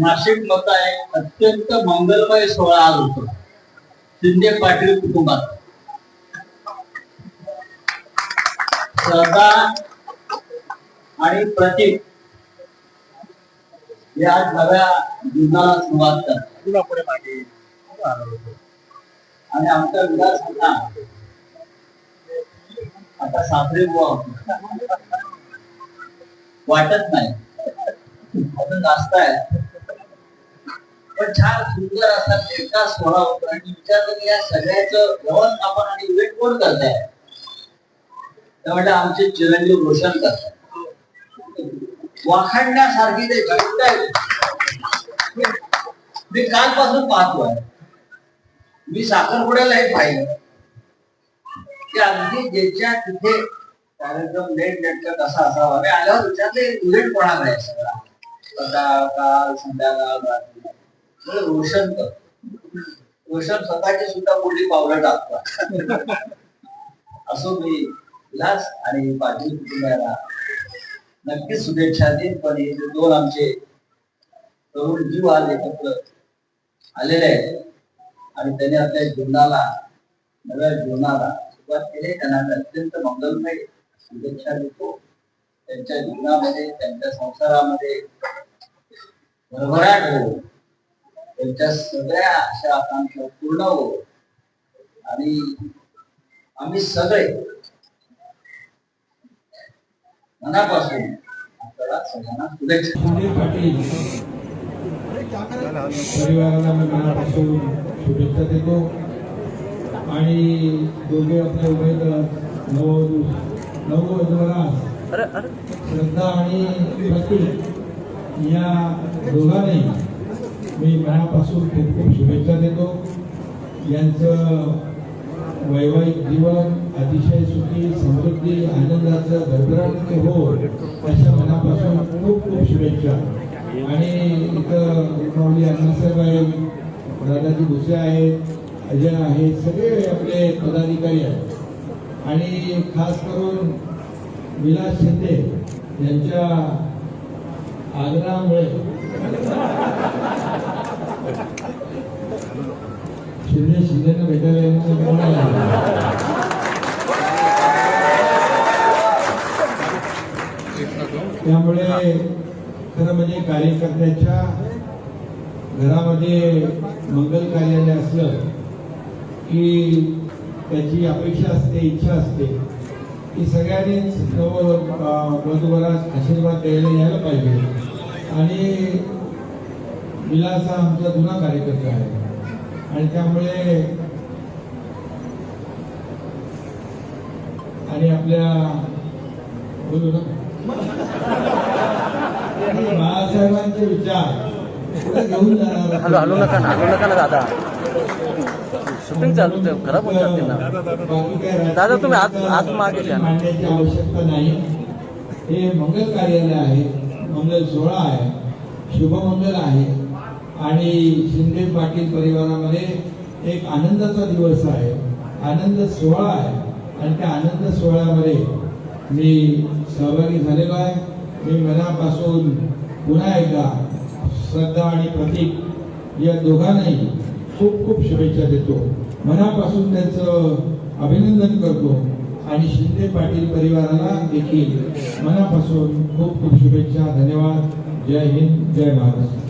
नाशिकमध्ये एक अत्यंत मंगलमय सोहळा आज होतो. शिंदे पाटील कुटुंबात. श्रद्धा आणि प्रतीक हे आज नव्या जीवनाला सुरुवात करतात. आणि आमचा विलास होता आता सासरे बुवा. वाटत नाही. अजून जास्त आहे. पण छान सुंदर असा एकटा सोहळा होतो. आणि विचारलं की या सगळ्याचं व्यवस्थापन आणि इव्हेंट कोण करताय? तर म्हटलं आमचे चिरंजीव रोशन करतात. वाखाणण्यासारखी ते घटना आहे. मी- कालपासून पाहतोय. मी साखरपुड्याला हे पाहिलं की अगदी ज्याच्या तिथे कार्यक्रम लेट नेटका कसा असावा. मी आल्यावर विचारले इव्हेंट कोणाकडे आहे सगळा? सकाळ काल संध्याकाळ रात्री. रोशन कर. रोशन स्वतःची सुद्धा मोठी पावलं टाकतो असो मी लास आणि पाटील कुटुंबाला नक्कीच शुभेच्छा देईन पण हे जे दोन आमचे तरुण जीव आज एकत्र आलेले आहेत आणि त्यांनी आपल्या जीवनाला नव्या जीवनाला सुरुवात केली त्यांना अत्यंत मंगलमय शुभेच्छा देतो. त्यांच्या जीवनामध्ये त्यांच्या संसारामध्ये भरभराट होऊन त्यांच्या सगळ्या अशा आकांक्षा पूर्ण हो आणि आम्ही सगळे मनापासून आपल्याला सगळ्यांना शुभेच्छा परिवाराला मी मनापासून शुभेच्छा देतो. आणि दोघे आपले उमेदवार नववधू नववधूला श्रद्धा आणि प्रतीक या दोघांनी मी मनापासून खूप खूप शुभेच्छा देतो. यांचं वैवाहिक जीवन अतिशय सुखी समृद्धी आनंदाचं भरभराट हो अशा मनापासून खूप खूप शुभेच्छा. आणि इथं माऊली अण्णासाहेब आहेत दादाजी भुसे आहेत अजय आहेत सगळे आपले पदाधिकारी आहेत. आणि खास करून विलास शिंदे यांच्या आग्रहामुळे शिंदे शिंदेनं भेटायला येणं कोण त्यामुळे खरं म्हणजे कार्यकर्त्याच्या घरामध्ये मंगल कार्यालय असलं की त्याची अपेक्षा असते इच्छा असते की सगळ्यांनीच नव आशीर्वाद द्यायला यायला पाहिजे. आणि विलास हा आमचा जुना कार्यकर्ता आहे. आणि त्यामुळे आणि आपल्या बोलू ना. बाळासाहेबांचे विचार. घेऊन जाणार हॅलो नका ना हॅलो नका ना दादा. शूटिंग चालू खराब होऊन जाते ना. दादा, तुम्ही आत- आत मागे घ्या. मांडण्याची आवश्यकता नाही. हे मंगल कार्यालय आहे. मंगल सोहळा आहे. शुभमंगल आहे. आणि शिंदे पाटील परिवारामध्ये एक आनंदाचा दिवस आहे. आनंद सोहळा आहे. आणि त्या आनंद सोहळ्यामध्ये मी सहभागी झालेलो आहे. मी मनापासून पुन्हा एकदा श्रद्धा आणि प्रतीक या दोघांनाही खूप खूप शुभेच्छा देतो. मनापासून त्यांचं अभिनंदन करतो. आणि शिंदे पाटील परिवाराला देखील मनापासून खूप खूप शुभेच्छा धन्यवाद. जय हिंद जय महाराष्ट्र.